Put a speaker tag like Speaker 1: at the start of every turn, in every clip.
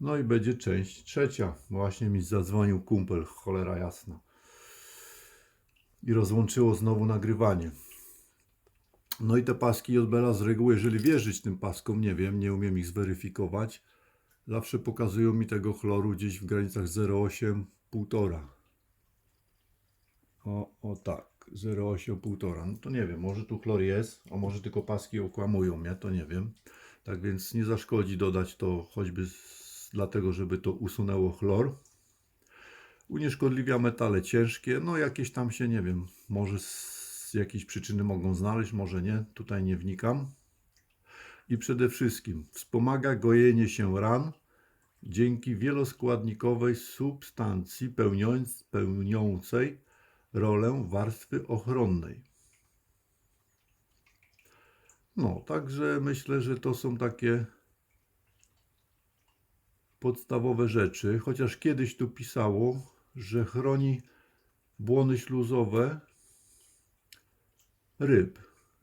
Speaker 1: No i będzie część trzecia. Właśnie mi zadzwonił kumpel, cholera jasna. I rozłączyło znowu nagrywanie. No i te paski JBL z reguły, jeżeli wierzyć tym paskom, nie wiem, nie umiem ich zweryfikować, zawsze pokazują mi tego chloru gdzieś w granicach 0,8, 1,5. O, o tak, 0,8, 1,5. No to nie wiem, może tu chlor jest, a może tylko paski okłamują mnie, to nie wiem. Tak więc nie zaszkodzi dodać to choćby z, dlatego, żeby to usunęło chlor. Unieszkodliwia metale ciężkie, no jakieś tam się, nie wiem, może z jakiejś przyczyny mogą znaleźć, może nie, tutaj nie wnikam. I przede wszystkim wspomaga gojenie się ran dzięki wieloskładnikowej substancji pełniąc, pełniącej rolę warstwy ochronnej. No, także myślę, że to są takie podstawowe rzeczy, chociaż kiedyś tu pisało, że chroni błony śluzowe ryb.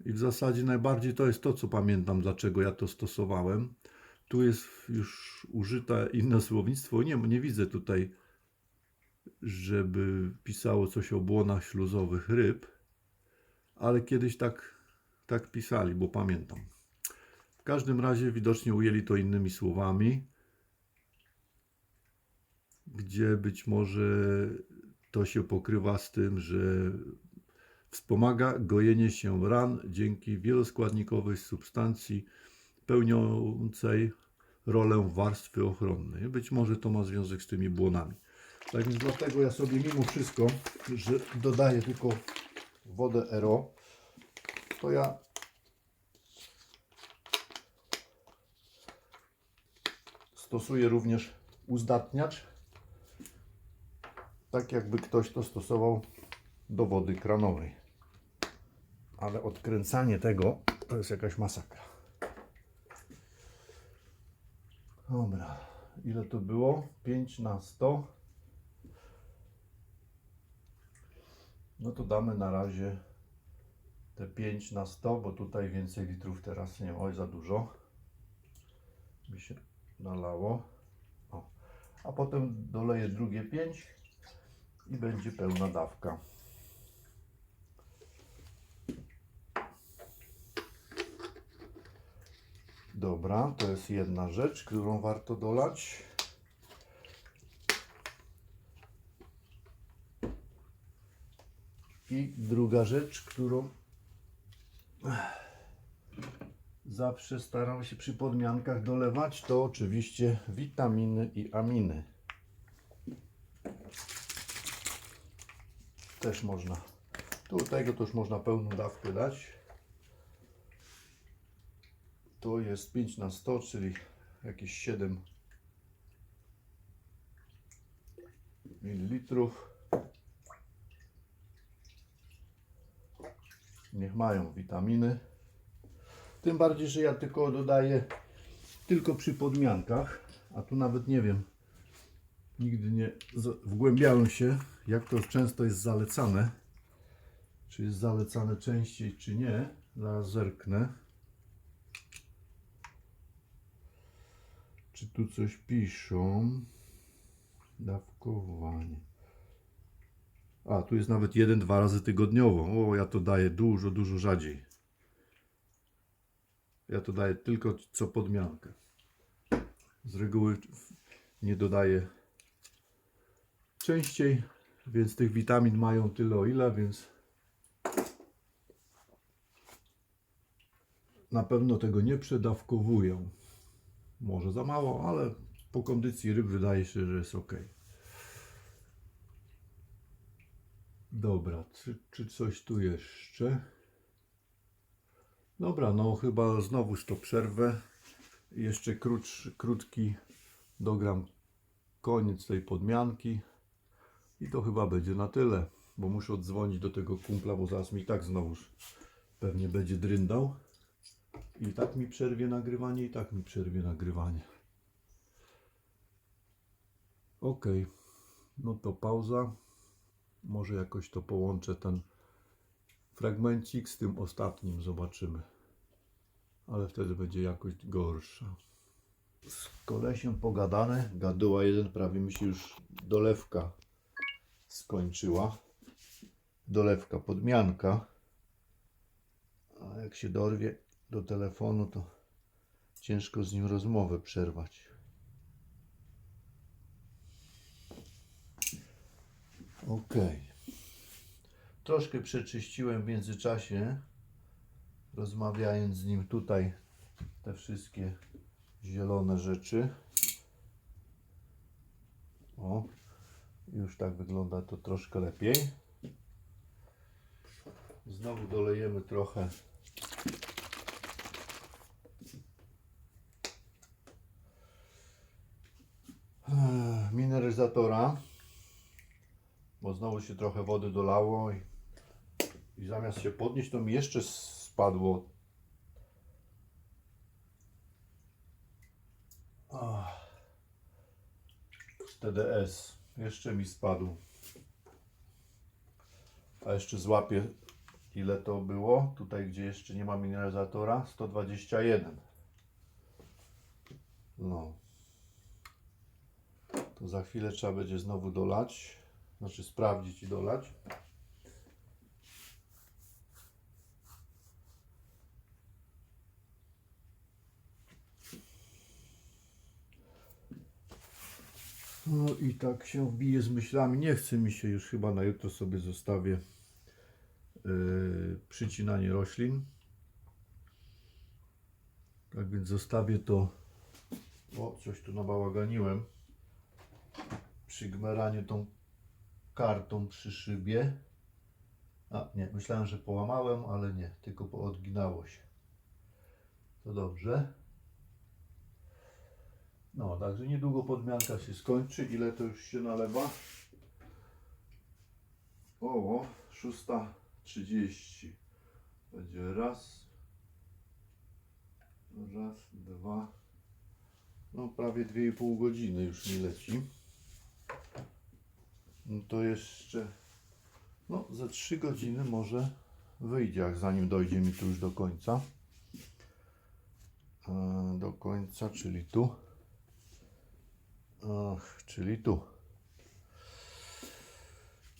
Speaker 1: I w zasadzie najbardziej to jest to, co pamiętam, dlaczego ja to stosowałem. Tu jest już użyte inne słownictwo. Nie, nie widzę tutaj, żeby pisało coś o błonach śluzowych ryb, ale kiedyś tak, tak pisali, bo pamiętam. W każdym razie widocznie ujęli to innymi słowami, gdzie być może to się pokrywa z tym, że wspomaga gojenie się ran dzięki wieloskładnikowej substancji pełniącej rolę warstwy ochronnej. Być może to ma związek z tymi błonami. Tak więc dlatego ja sobie mimo wszystko, że dodaję tylko wodę RO, to ja stosuję również uzdatniacz, tak jakby ktoś to stosował do wody kranowej. Ale odkręcanie tego to jest jakaś masakra. Dobra, ile to było? 5 na 100. No to damy na razie te 5 na 100, bo tutaj więcej litrów teraz nie ma. Oj, za dużo. Mi się nalało. O. A potem doleję drugie 5 i będzie pełna dawka. Dobra, to jest jedna rzecz, którą warto dolać. I druga rzecz, którą zawsze staram się przy podmiankach dolewać, to oczywiście witaminy i aminy. Też można. Tu tego to już można pełną dawkę dać. To jest 5 na 100, czyli jakieś 7 ml. Niech mają witaminy. Tym bardziej, że ja tylko dodaję tylko przy podmiankach, a tu nawet nie wiem, nigdy nie wgłębiałem się, jak to często jest zalecane. Czy jest zalecane częściej, czy nie. Zaraz zerknę. Czy tu coś piszą? Dawkowanie. A, tu jest nawet jeden, dwa razy tygodniowo. O, ja to daję dużo, dużo rzadziej. Ja to daję tylko co podmiankę. Z reguły nie dodaję częściej, więc tych witamin mają tyle o ile, więc na pewno tego nie przedawkowują. Może za mało, ale po kondycji ryb wydaje się, że jest ok. Dobra, czy, czy coś tu jeszcze? Dobra, no chyba znowuż to przerwę. Jeszcze krótszy, krótki dogram koniec tej podmianki. I to chyba będzie na tyle, bo muszę odzwonić do tego kumpla, bo zaraz mi tak znowuż pewnie będzie dryndał. I tak mi przerwie nagrywanie, i tak mi przerwie nagrywanie. Ok, no to pauza. Może jakoś to połączę ten fragmencik z tym ostatnim, zobaczymy. Ale wtedy będzie jakość gorsza. z kolesiem pogadane. Gaduła jeden prawie mi się już dolewka skończyła. Dolewka, podmianka. A jak się dorwie do telefonu, to ciężko z nim rozmowę przerwać. Ok. Troszkę przeczyściłem w międzyczasie, rozmawiając z nim tutaj te wszystkie zielone rzeczy. O, już tak wygląda to troszkę lepiej. Znowu dolejemy trochę eh, mineralizatora, bo znowu się trochę wody dolało i, i zamiast się podnieść, to mi jeszcze spadło. TDS jeszcze mi spadł. A jeszcze złapię ile to było. Tutaj gdzie jeszcze nie ma mineralizatora 121. No. To za chwilę trzeba będzie znowu dolać. Znaczy sprawdzić i dolać. No i tak się wbiję z myślami. Nie chce mi się już chyba na jutro sobie zostawię yy, przycinanie roślin. Tak więc zostawię to. O, coś tu nabałaganiłem. Przy gmeraniu tą kartą przy szybie. A, nie, myślałem, że połamałem, ale nie, tylko poodginało się. To dobrze. No, także niedługo podmianka się skończy. Ile to już się nalewa? O, 6.30. Będzie raz, raz, dwa, no prawie 2,5 godziny już mi leci. No to jeszcze, no za 3 godziny może wyjdzie, jak zanim dojdzie mi tu już do końca. E, Do końca, czyli tu. Czyli tu.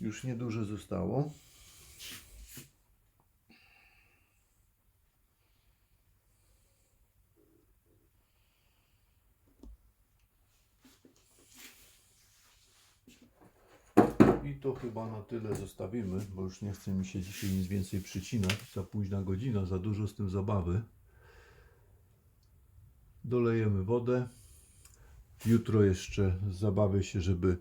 Speaker 1: Już nieduże zostało. I to chyba na tyle zostawimy, bo już nie chce mi się dzisiaj nic więcej przycinać. Za późna godzina, za dużo z tym zabawy. Dolejemy wodę. Jutro jeszcze zabawię się, żeby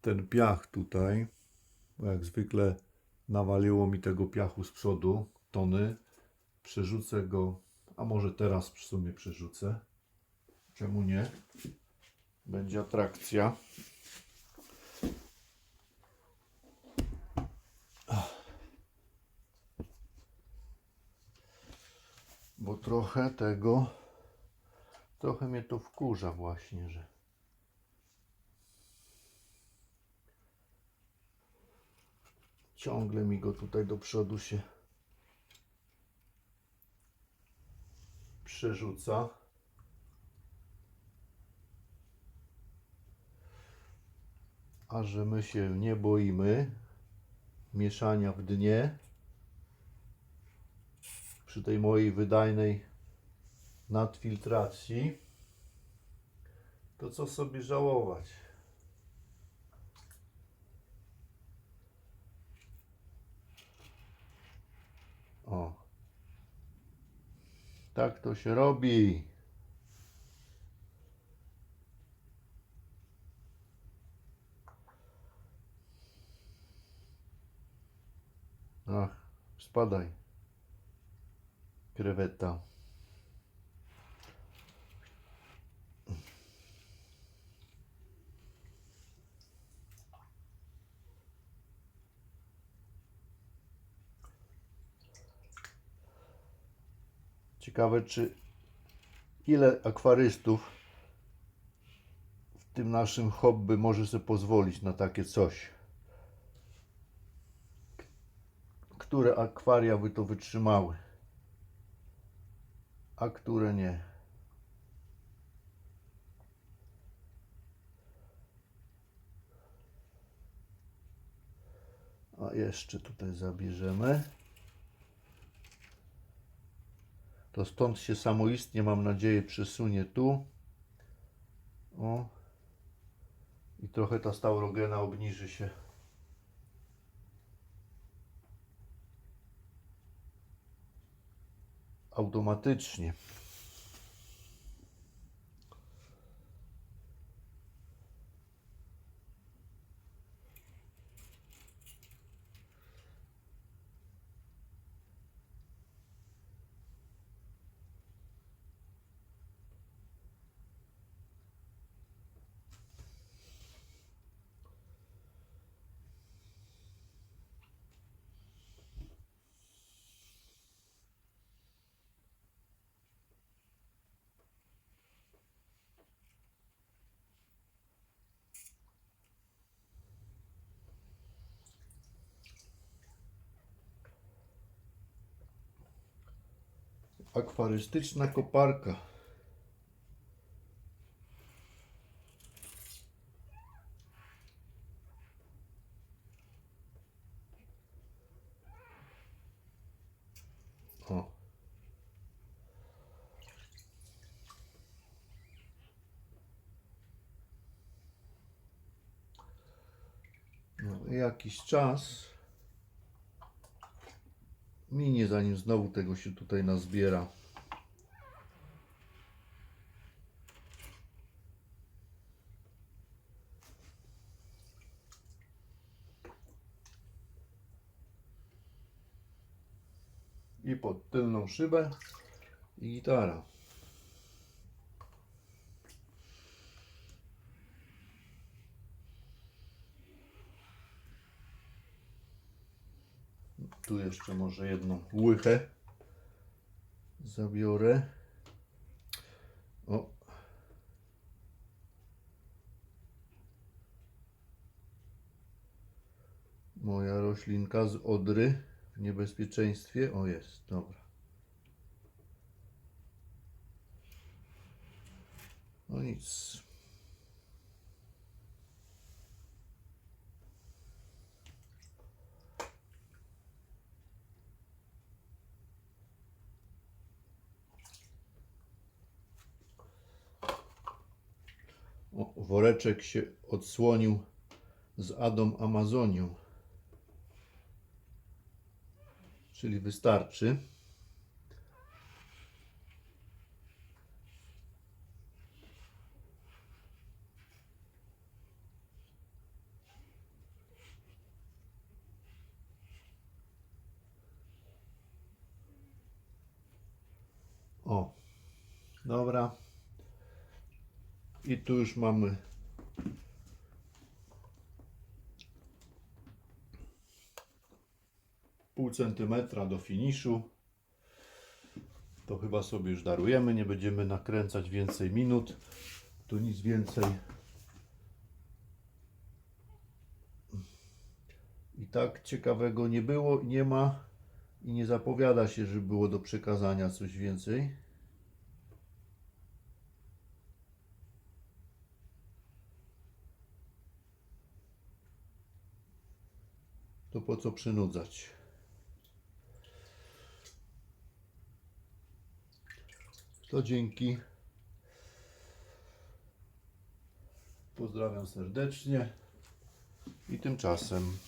Speaker 1: ten piach tutaj, bo jak zwykle nawaliło mi tego piachu z przodu, tony, przerzucę go, a może teraz w sumie przerzucę. Czemu nie? Będzie atrakcja. Bo trochę tego, trochę mnie to wkurza właśnie, że ciągle mi go tutaj do przodu się przerzuca. A że my się nie boimy mieszania w dnie, przy tej mojej wydajnej nadfiltracji, to co sobie żałować? O. Tak to się robi. Ach, spadaj. Kreweta. Ciekawe, czy ile akwarystów w tym naszym hobby może sobie pozwolić na takie coś. Które akwaria by to wytrzymały, a które nie. A jeszcze tutaj zabierzemy. To stąd się samoistnie, mam nadzieję, przesunie tu. O. I trochę ta staurogena obniży się. Automatycznie. Akwarystyczna koparka. No, jakiś czas minie, zanim znowu tego się tutaj nazbiera. I pod tylną szybę i gitara. Tu jeszcze może jedną łychę zabiorę. O. Moja roślinka z Odry w niebezpieczeństwie. O jest, dobra. No nic. O, woreczek się odsłonił z Adą Amazonią. Czyli wystarczy. O, dobra. I tu już mamy pół centymetra do finiszu. To chyba sobie już darujemy. Nie będziemy nakręcać więcej minut. Tu nic więcej. I tak ciekawego nie było, nie ma i nie zapowiada się, że było do przekazania coś więcej. To po co przynudzać? To dzięki. Pozdrawiam serdecznie i tymczasem.